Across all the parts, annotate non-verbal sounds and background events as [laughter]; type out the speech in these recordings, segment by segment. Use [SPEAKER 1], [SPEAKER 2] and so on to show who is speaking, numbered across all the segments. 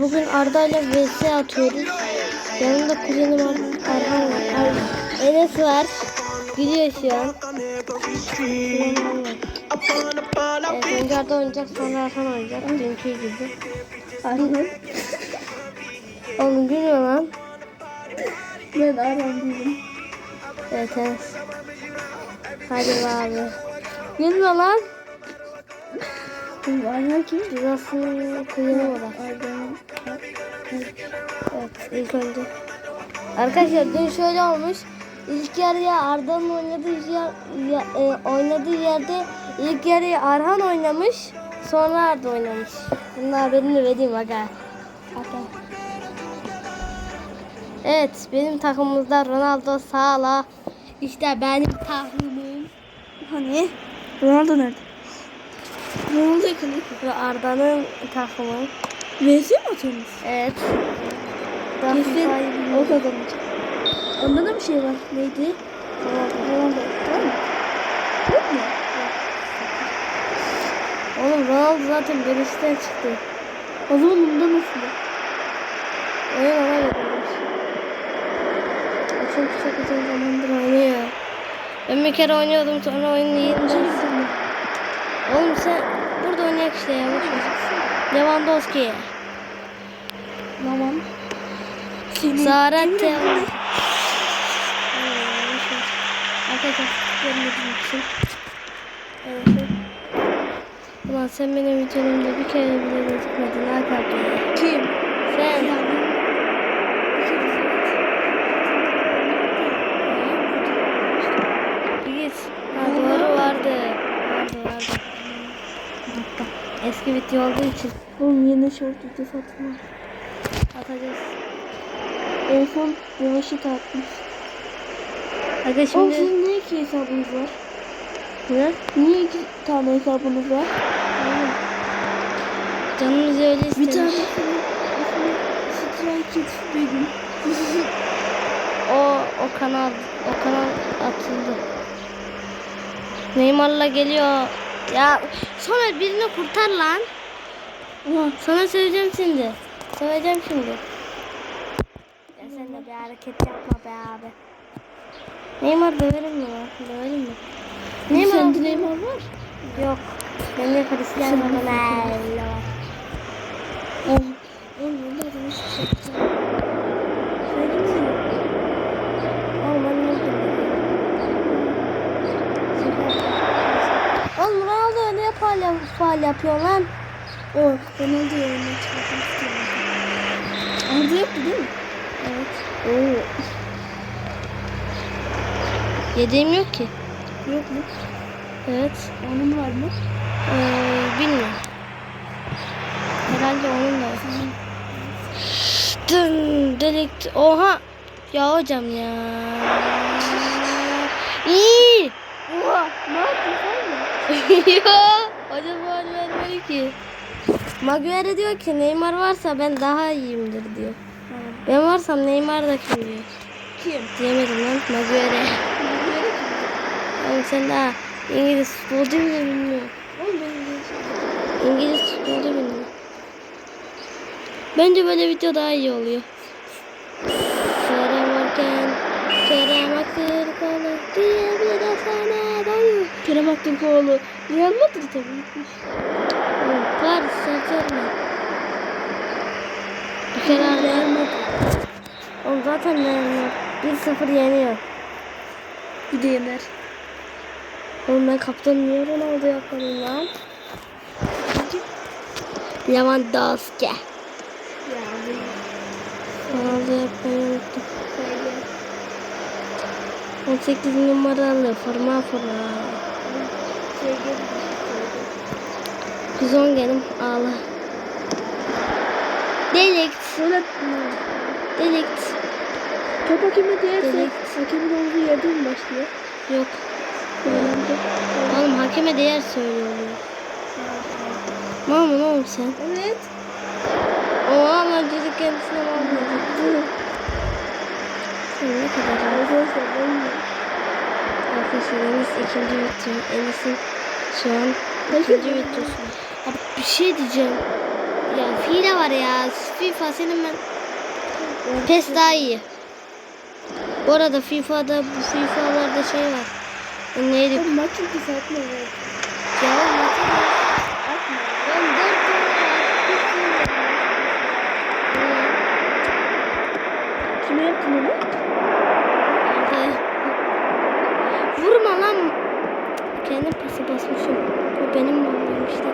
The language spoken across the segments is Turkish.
[SPEAKER 1] Bugün Arda ile vs atıyoruz. Yanımda kuzenim Ar- Arhan var. Ar- Enes var. Gülüyor şu an. Evet, önce Arda oynayacak sonra Arhan oynayacak. Dünkü gibi.
[SPEAKER 2] Arhan.
[SPEAKER 1] Oğlum gülüyor lan.
[SPEAKER 2] Ben Arhan değilim.
[SPEAKER 1] Evet Enes. Hadi abi. Gülme lan.
[SPEAKER 2] Arhan kim?
[SPEAKER 1] Cüzasının kuzeni var.
[SPEAKER 2] Arhan.
[SPEAKER 1] İlk önce. Arkadaşlar dün şöyle olmuş. İlk yarıya Arda'nın oynadığı yer, ya- e, oynadığı yerde ilk yarıya Arhan oynamış. Sonra Arda oynamış. Bunun haberini vereyim aga. Aga. Evet benim takımımızda Ronaldo Sala. İşte benim takımım.
[SPEAKER 2] Hani? Ronaldo nerede? Ronaldo yakını.
[SPEAKER 1] Ve Arda'nın takımı.
[SPEAKER 2] VS mi atıyorsunuz?
[SPEAKER 1] Evet.
[SPEAKER 2] Kesin
[SPEAKER 1] o
[SPEAKER 2] kazanacak. Onda da bir şey var. Neydi? Ronaldo. Var mı? Yok mu?
[SPEAKER 1] Oğlum Ronaldo zaten bölüşten çıktı.
[SPEAKER 2] O zaman bunda nasıl?
[SPEAKER 1] Ona verilmiş. O çünkü çok uzun zamandır oynuyor. Ben bir kere oynuyordum sonra oyunu yeniden. Oğlum sen burada oynayak işte ya. Lewandowski.
[SPEAKER 2] Tamam. Seni
[SPEAKER 1] Zarate. Arkadaşlar görmediğim için. Evet. Ulan sen benim videomda bir kere bile gözükmedin. Yapardın?
[SPEAKER 2] kim?
[SPEAKER 1] Sen. Git. Ha, doğru vardı. Vardı vardı. Eski video olduğu için
[SPEAKER 2] Oğlum yeni short video satma.
[SPEAKER 1] atacağız.
[SPEAKER 2] En son Yavaş'ı atmış.
[SPEAKER 1] Aga
[SPEAKER 2] Oğlum
[SPEAKER 1] şimdi
[SPEAKER 2] sizin niye iki hesabınız var?
[SPEAKER 1] ne?
[SPEAKER 2] Niye iki tane hesabınız var?
[SPEAKER 1] Canımız öyle istemiş.
[SPEAKER 2] Bir tanesinin ismi Strike It Begüm.
[SPEAKER 1] O o kanal o kanal atıldı. Neymar'la geliyor. Ya sonra birini kurtar lan. Sana söyleyeceğim şimdi. Söyleyeceğim şimdi. Ya de bir hareket yapma be abi. Neymar döverim mi? Döverim mi? Neymar
[SPEAKER 2] Sende Neymar var.
[SPEAKER 1] Yok. Bende Cristiano Ronaldo var.
[SPEAKER 2] Oğlum. Oğlum bunda adamı hiçbir şey yapacağım. Sen kimsin?
[SPEAKER 1] Oğlum ben ne yapayım? Oğlum Ronaldo ne faal, yap faal yapıyor lan?
[SPEAKER 2] Oh, Ronaldo'yu oyuna çıkartmak istiyorum. Arda yoktu değil mi?
[SPEAKER 1] Evet. Oo. Yediğim yok ki.
[SPEAKER 2] Yok mu?
[SPEAKER 1] Evet.
[SPEAKER 2] Onun var mı?
[SPEAKER 1] Ee, bilmiyorum. Herhalde onun da var. Dın delik. Oha. Ya hocam ya. İyi.
[SPEAKER 2] Oha! Ne yaptın sen mi? [laughs]
[SPEAKER 1] Yok. Hoca faal vermedi ki. Maguire diyor ki Neymar varsa ben daha iyiyimdir diyor. Ben varsam Neymar da kim diyor.
[SPEAKER 2] Kim?
[SPEAKER 1] Diyemedim lan Maguire. Oğlum sen daha İngiliz futbolcu bile bilmiyor.
[SPEAKER 2] Oğlum benim de
[SPEAKER 1] İngiliz futbolcu bilmiyor. Bence böyle video daha iyi oluyor. Kerem varken Kerem Aktürkoğlu diye bir de sana dayı.
[SPEAKER 2] Kerem Aktürkoğlu Real Madrid'e mi gitmiş?
[SPEAKER 1] Oğlum, Paris Saint Germain. Bir kere Real Madrid. Oğlum zaten Madrid 1-0 yeniyor.
[SPEAKER 2] Bir de yener.
[SPEAKER 1] Oğlum ben kaptan niye Ronaldo yaparım lan? Lewandowski.
[SPEAKER 2] Ya
[SPEAKER 1] Ronaldo yapmayı unuttum. 18 numaralı forma forma. Biz on gelim ağla. Delikt. Delikt.
[SPEAKER 2] Top hakemi değerse
[SPEAKER 1] Dedik.
[SPEAKER 2] hakemin olduğu yerde mi başlıyor?
[SPEAKER 1] Yok.
[SPEAKER 2] Öğrendi.
[SPEAKER 1] Oğlum hakeme değer söylüyor. Mama oğlum sen?
[SPEAKER 2] Evet.
[SPEAKER 1] O ama çocuk kendisine bağlı. Sen ne kadar
[SPEAKER 2] Arkadaşlar ben de.
[SPEAKER 1] Arkadaşlar Enes ikinci video. Enes'in şu an ikinci videosu. Abi bir şey diyeceğim. Ya file var ya. FIFA senin ben. PES daha iyi. Bu arada FIFA'da bu FIFA'larda şey var. E, Neydi?
[SPEAKER 2] Ben maç çünkü saatine var.
[SPEAKER 1] Ya maçı.
[SPEAKER 2] Atma.
[SPEAKER 1] Ben tane.
[SPEAKER 2] Kime yaptın onu?
[SPEAKER 1] Arkaya. Vurma lan. Kendim pası basmışım. Bu benim malım işte.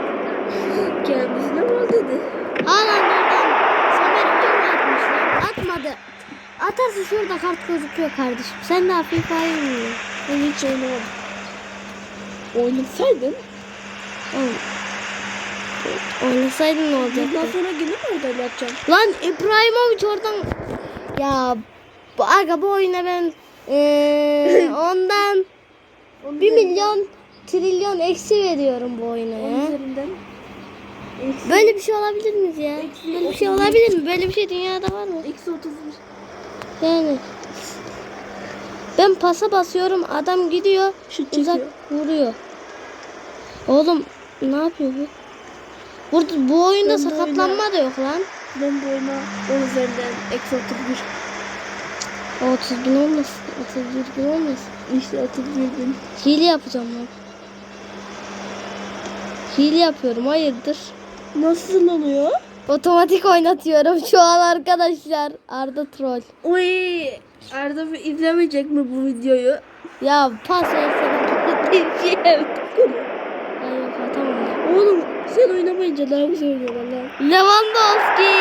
[SPEAKER 2] Kendisine mi dedi?
[SPEAKER 1] Hala nereden? Samer kim atmış lan? Atmadı. Atarsa şurada kart gözüküyor kardeşim. Sen daha FIFA'yı bilmiyorsun.
[SPEAKER 2] Ben hiç oynamadım. Oynasaydın.
[SPEAKER 1] Oğlum. Oynasaydın ne
[SPEAKER 2] Bundan
[SPEAKER 1] olacaktı?
[SPEAKER 2] sonra yine mi orada yapacaksın?
[SPEAKER 1] Lan İbrahimovic oradan... Ya bu aga bu oyuna ben eee, [laughs] ondan 1 milyon trilyon eksi veriyorum bu oyuna ya.
[SPEAKER 2] üzerinden. Eksi,
[SPEAKER 1] Böyle bir şey olabilir mi ya? Böyle bir şey olabilir mi? Böyle bir şey dünyada var mı?
[SPEAKER 2] eksi 31.
[SPEAKER 1] Yani. Ben pasa basıyorum adam gidiyor
[SPEAKER 2] Şut
[SPEAKER 1] uzak
[SPEAKER 2] çekiyor.
[SPEAKER 1] vuruyor. Oğlum ne yapıyor bu? Burada bu oyunda
[SPEAKER 2] Ben
[SPEAKER 1] sakatlanma da yok lan.
[SPEAKER 2] Ben bu oyuna 10 üzerinden eksi 31.
[SPEAKER 1] 30 bin olmasın. 31 bin olmasın.
[SPEAKER 2] İşte 31 bin.
[SPEAKER 1] Hile yapacağım ben. Hile yapıyorum hayırdır?
[SPEAKER 2] Nasıl oluyor?
[SPEAKER 1] Otomatik oynatıyorum şu an arkadaşlar. Arda troll.
[SPEAKER 2] Oy Arda izlemeyecek mi bu videoyu?
[SPEAKER 1] Ya pas versene. Ay yok atamadım.
[SPEAKER 2] Oğlum sen oynamayınca daha güzel oynuyor valla.
[SPEAKER 1] Lewandowski.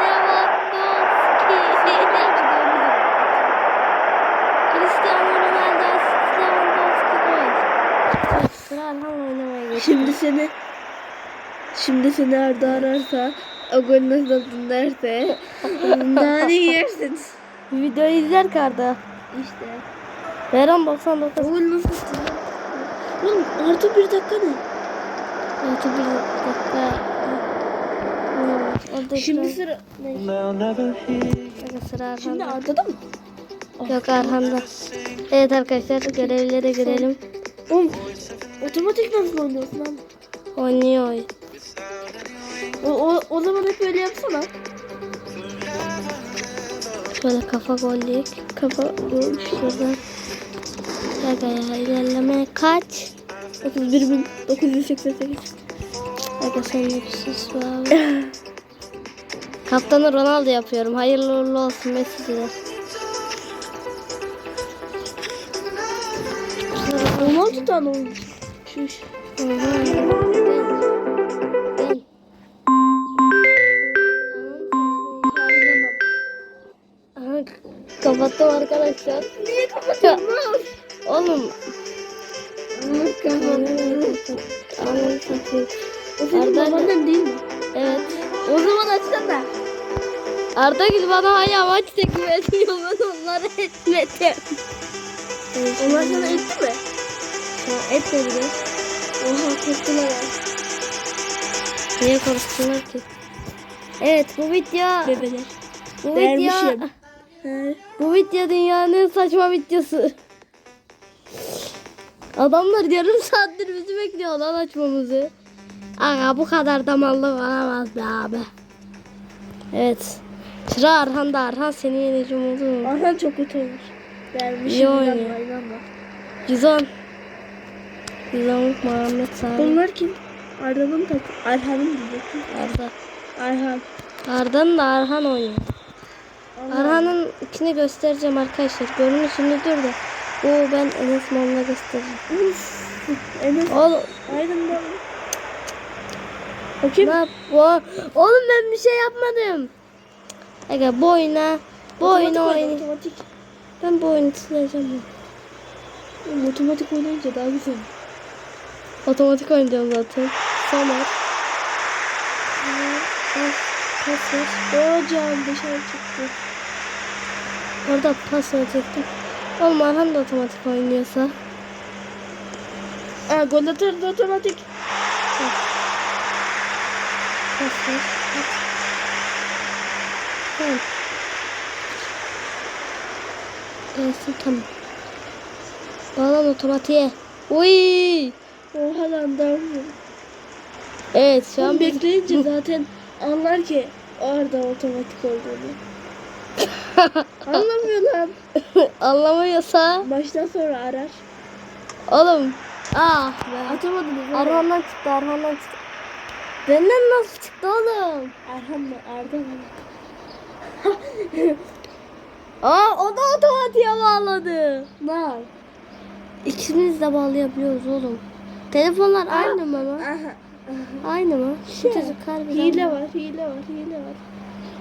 [SPEAKER 1] Lewandowski. Cristiano Ronaldo Lewandowski gol. Sıra oynamaya geçti.
[SPEAKER 2] Şimdi seni Şimdi seni Arda ararsa nasıl attın derse nane yersin. [laughs]
[SPEAKER 1] Videoyu izler karda.
[SPEAKER 2] İşte.
[SPEAKER 1] Veron 99.
[SPEAKER 2] O gol nasıl attın? Oğlum artı bir dakika ne?
[SPEAKER 1] Altı bir dakika. Orada
[SPEAKER 2] Şimdi
[SPEAKER 1] sıra,
[SPEAKER 2] sıra ne?
[SPEAKER 1] orada sıra
[SPEAKER 2] Şimdi
[SPEAKER 1] Arhan'da.
[SPEAKER 2] Arda'da mı?
[SPEAKER 1] Yok Arhan'da. Evet arkadaşlar görevlere girelim.
[SPEAKER 2] Oğlum otomatik nasıl oynuyorsun lan?
[SPEAKER 1] Oynuyor.
[SPEAKER 2] O, o, o zaman hep öyle yapsana.
[SPEAKER 1] Şöyle kafa gollük.
[SPEAKER 2] Kafa gol.
[SPEAKER 1] Şuradan. Aga ya ilerleme kaç?
[SPEAKER 2] 31.988.
[SPEAKER 1] Aga sen de sus abi. [laughs] Kaptanı Ronaldo yapıyorum. Hayırlı uğurlu olsun Messi'de.
[SPEAKER 2] 16 tane oyuncu. Şuş.
[SPEAKER 1] Aha, kapattım arkadaşlar.
[SPEAKER 2] Niye kapatıyorsun?
[SPEAKER 1] Oğlum. Ananı satayım.
[SPEAKER 2] O senin babaannen değil mi?
[SPEAKER 1] Evet.
[SPEAKER 2] O zaman açsana.
[SPEAKER 1] Arda Gül bana hala maç teklif ediyor. Ben onları etmedim.
[SPEAKER 2] Onlar sana etti mi?
[SPEAKER 1] Ya etmedi.
[SPEAKER 2] Oha korktular ya.
[SPEAKER 1] Niye konuştular ki? Evet bu video
[SPEAKER 2] Bebeler.
[SPEAKER 1] bu video
[SPEAKER 2] Vermişim.
[SPEAKER 1] Bu video dünyanın saçma videosu. Adamlar yarım saattir bizi bekliyor lan açmamızı. Aga bu kadar damallı olamaz be abi. Evet. Sıra Arhan'da. Arhan seni yeneceğim olur mu?
[SPEAKER 2] Arhan çok kötü olmuş. Vermişim.
[SPEAKER 1] İyi oynuyor. 110. 110 Muhammed Sami.
[SPEAKER 2] Bunlar kim? Arda'nın takı. Arhan'ın diyecektim.
[SPEAKER 1] Arda.
[SPEAKER 2] Arhan.
[SPEAKER 1] Arda'nın da Arhan oynuyor. Arhan'ın içini göstereceğim arkadaşlar. Görünüşünü dur da. Oo ben Enes Mamla göstereceğim.
[SPEAKER 2] Uf. Enes.
[SPEAKER 1] Oğlum
[SPEAKER 2] Aydın da. Bakayım.
[SPEAKER 1] ne yap? Oğlum ben bir şey yapmadım. Aga bu oyuna bu oyunu
[SPEAKER 2] oyna,
[SPEAKER 1] oyna.
[SPEAKER 2] Otomatik.
[SPEAKER 1] Ben bu oyunu sileceğim.
[SPEAKER 2] Otomatik oynayınca daha güzel.
[SPEAKER 1] Otomatik oynayacağım zaten. Somer. Pas, pas ver.
[SPEAKER 2] O can dışarı çıktı.
[SPEAKER 1] Orada pas verecektim. Oğlum Arhan da otomatik oynuyorsa.
[SPEAKER 2] Aa gol atardı otomatik.
[SPEAKER 1] Pas ver. At. Tamam. Gelsin tamam. Bağlan otomatiğe. Uy.
[SPEAKER 2] Oha lan da.
[SPEAKER 1] Evet şu an
[SPEAKER 2] bekleyince zaten anlar ki orada otomatik olduğunu. [laughs] Anlamıyor lan.
[SPEAKER 1] anlamıyorsa
[SPEAKER 2] Baştan sonra arar.
[SPEAKER 1] oğlum ah be.
[SPEAKER 2] Atamadınız mı?
[SPEAKER 1] Arhan'dan çıktı Arhan'dan çıktı. Benden nasıl çıktı oğlum?
[SPEAKER 2] Erhan mı? Erdem mi? [laughs]
[SPEAKER 1] Aa o da otomatiğe bağladı.
[SPEAKER 2] Var.
[SPEAKER 1] İkimiz de bağlayabiliyoruz oğlum. Telefonlar aynı mı ama?
[SPEAKER 2] Aha.
[SPEAKER 1] Aynı mı? Şu
[SPEAKER 2] Şey,
[SPEAKER 1] çocuk harbiden.
[SPEAKER 2] Hile var, hile var, hile var.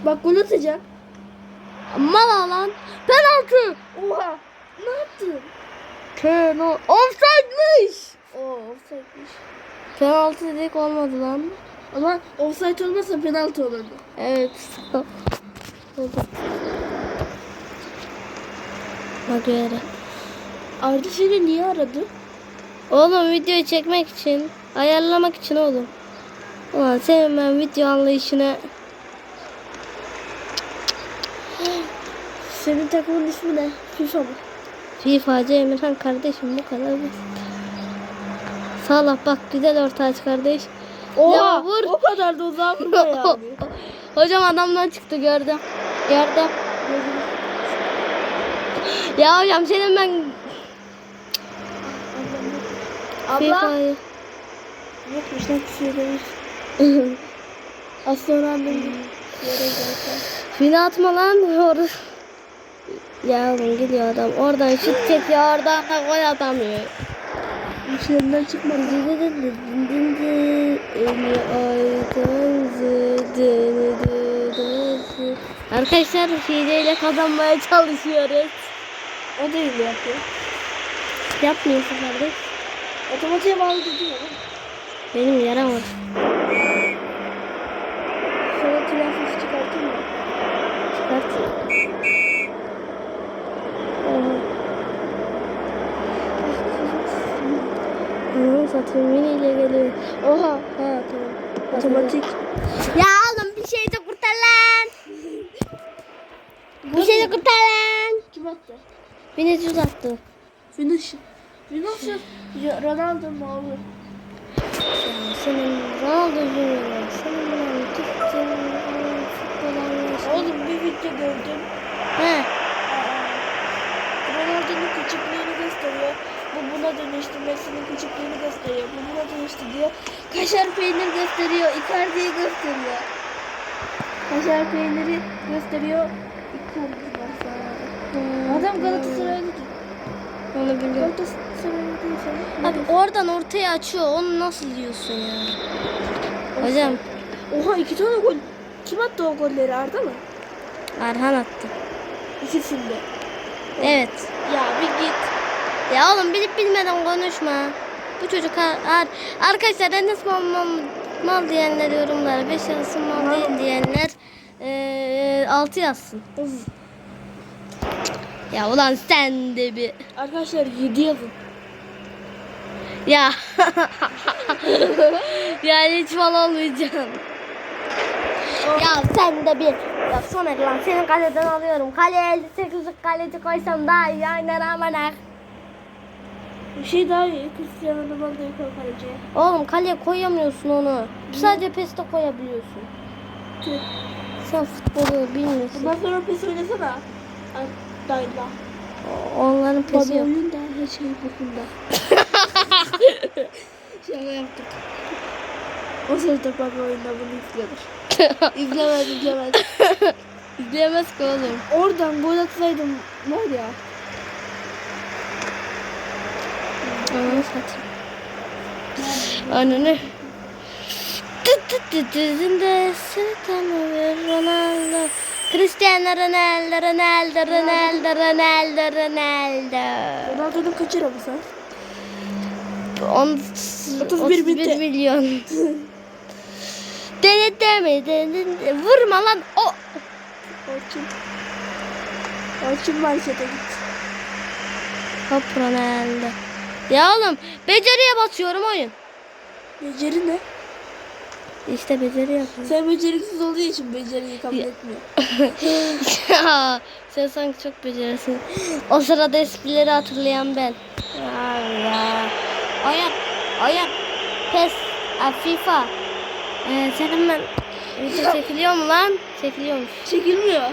[SPEAKER 2] Bak gol atacak.
[SPEAKER 1] Mal lan. Penaltı.
[SPEAKER 2] Oha. Ne yaptın?
[SPEAKER 1] Penaltı. Offside'mış.
[SPEAKER 2] Oo, offside'miş.
[SPEAKER 1] Penaltı dedik olmadı lan.
[SPEAKER 2] Ama offside olmasa penaltı olurdu.
[SPEAKER 1] Evet. Bak öyle.
[SPEAKER 2] Arda seni niye aradı?
[SPEAKER 1] Oğlum videoyu çekmek için, ayarlamak için oğlum. Ulan senin ben video anlayışına
[SPEAKER 2] Senin takımın ismi ne? FIFA mı?
[SPEAKER 1] FIFA'cı Emirhan kardeşim bu kadar basit. Salih bak güzel orta aç kardeş. Ya vur.
[SPEAKER 2] O kadar da uzağa vurma [laughs] yani.
[SPEAKER 1] Hocam adamdan çıktı gördüm. Gördüm. Ya hocam senin ben
[SPEAKER 2] Abla.
[SPEAKER 1] FIFA'yı.
[SPEAKER 2] Yokmuş lan küfür demiş. Az sonra anladım. Yere.
[SPEAKER 1] Fine atma lan. Or ya oğlum gidiyor adam. Oradan şut çekiyor. Oradan da gol atamıyor.
[SPEAKER 2] İşlerinden çıkmadı.
[SPEAKER 1] Arkadaşlar hileyle kazanmaya çalışıyoruz.
[SPEAKER 2] O da hile yapıyor.
[SPEAKER 1] Yapmıyorsun kardeş.
[SPEAKER 2] Otomatiğe bağlı dedi ya.
[SPEAKER 1] Benim yaram var.
[SPEAKER 2] Sonra telaffuz çıkartayım mı?
[SPEAKER 1] Çıkart. Ananı satayım miniyle geliyor.
[SPEAKER 2] Oha. Ha tamam. Otomatik.
[SPEAKER 1] Ya oğlum bir şey de kurtar lan. Bir şey de kurtar lan.
[SPEAKER 2] Kim attı?
[SPEAKER 1] Vinicius attı.
[SPEAKER 2] Finish. Finish. Ya, Ronaldo'nun oğlu.
[SPEAKER 1] Ya senin Ronaldo Junior. Senin lan gittin. Futbol anlıyorsun.
[SPEAKER 2] Oğlum bir video gördüm.
[SPEAKER 1] He.
[SPEAKER 2] Ronaldo'nun küçüklüğünü gösteriyor. Bu buna dönüştü. Messi'nin küçüklüğünü gösteriyor. Bu buna dönüştü diyor. Kaşar peynir gösteriyor. Icardi'yi gösteriyor. Kaşar peyniri gösteriyor. Icardi var sonra. Adam Galatasaraylı değil.
[SPEAKER 1] Onu biliyorum.
[SPEAKER 2] Değil sana.
[SPEAKER 1] Abi oradan ortaya açıyor. Onu nasıl yiyorsun ya? Hocam
[SPEAKER 2] Oha iki tane gol. Kim attı o golleri Arda mı?
[SPEAKER 1] Arhan attı.
[SPEAKER 2] İkisinde.
[SPEAKER 1] Evet.
[SPEAKER 2] Ya bir git.
[SPEAKER 1] Ya oğlum bilip bilmeden konuşma. Bu çocuk har, har- arkadaşlar Enes mal, mal, mal diyenler yorumlara 5 yazsın mal değil diyenler eee 6 yazsın.
[SPEAKER 2] Of.
[SPEAKER 1] Ya ulan sen de bir
[SPEAKER 2] Arkadaşlar 7 yazın.
[SPEAKER 1] ya [laughs] yani hiç mal olmayacağım. Ya sen de bir ya Soner lan senin kaleden alıyorum. Kaleye 58'lik kaleci koysam daha iyi aynen aman ha.
[SPEAKER 2] Bir şey daha iyi. Cristiano Ronaldo'yu koy kaleciye.
[SPEAKER 1] Oğlum kaleye koyamıyorsun onu. Sadece peste koyabiliyorsun.
[SPEAKER 2] Tüh.
[SPEAKER 1] Sen futbolu bilmiyorsun.
[SPEAKER 2] Bundan sonra pes oynasana. Ay, Dayla.
[SPEAKER 1] Onların pesi yok.
[SPEAKER 2] oyun da her şey bokunda. Şaka yaptık. O sırada baba oyunda bunu izliyordur. İzlemez izlemez.
[SPEAKER 1] İzleyemez ki oğlum.
[SPEAKER 2] Oradan gol atsaydım var ya.
[SPEAKER 1] Ananı satayım. Ananı. Tut tut tut yüzünde Cristiano Ronaldo. Cristiano Ronaldo, Ronaldo, Ronaldo, Ronaldo, Ronaldo.
[SPEAKER 2] Ronaldo'nun kaç arabası var?
[SPEAKER 1] On,
[SPEAKER 2] 31 bin
[SPEAKER 1] 31
[SPEAKER 2] te-
[SPEAKER 1] milyon. Denetme mi? Denetme. Vurma lan. O.
[SPEAKER 2] Orçun. Orçun markete git.
[SPEAKER 1] Hop Ronaldo. Ya oğlum beceriye basıyorum oyun.
[SPEAKER 2] Beceri ne?
[SPEAKER 1] İşte beceri yapıyorum.
[SPEAKER 2] Sen beceriksiz olduğu için beceriyi kabul etmiyor. [laughs]
[SPEAKER 1] ya sen sanki çok becerisin. O sırada esprileri hatırlayan ben. Allah. Ayak. Ayak. Pes. a, FIFA. Ee, senin ben video [laughs] çekiliyor mu lan? Çekiliyormuş.
[SPEAKER 2] Çekilmiyor.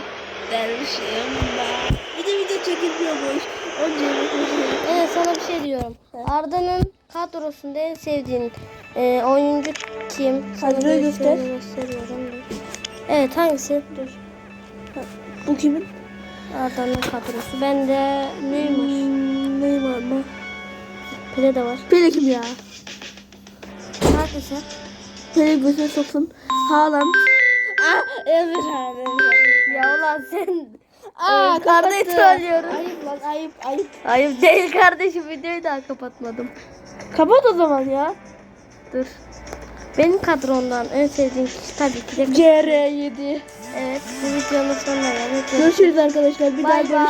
[SPEAKER 2] Dermişim ben. Bir de video çekilmiyormuş. Önce yapmışım.
[SPEAKER 1] Evet sana bir şey diyorum. Arda'nın kadrosunda en sevdiğin e, oyuncu kim?
[SPEAKER 2] Kadroyu
[SPEAKER 1] bir
[SPEAKER 2] göster.
[SPEAKER 1] gösteriyorum. Evet hangisi? Dur.
[SPEAKER 2] Bu kimin?
[SPEAKER 1] Arda'nın kadrosu. Ben de Neymar.
[SPEAKER 2] Hmm, Neymar mı?
[SPEAKER 1] Pele de var.
[SPEAKER 2] Pele kim ya?
[SPEAKER 1] Hangisi?
[SPEAKER 2] Pele gözüne soksun. Haaland. Ah Emirhan. Emirhan.
[SPEAKER 1] Ya ulan sen
[SPEAKER 2] Aa
[SPEAKER 1] Ee, kardeş söylüyorum.
[SPEAKER 2] Ayıp lan ayıp ayıp.
[SPEAKER 1] Ayıp değil kardeşim videoyu daha kapatmadım.
[SPEAKER 2] Kapat o zaman ya.
[SPEAKER 1] Dur. Benim kadrondan en sevdiğim kişi tabii ki de
[SPEAKER 2] CR7.
[SPEAKER 1] Evet bu videonun sonuna geldik.
[SPEAKER 2] Görüşürüz arkadaşlar. Bir
[SPEAKER 1] Bay
[SPEAKER 2] daha görüşürüz.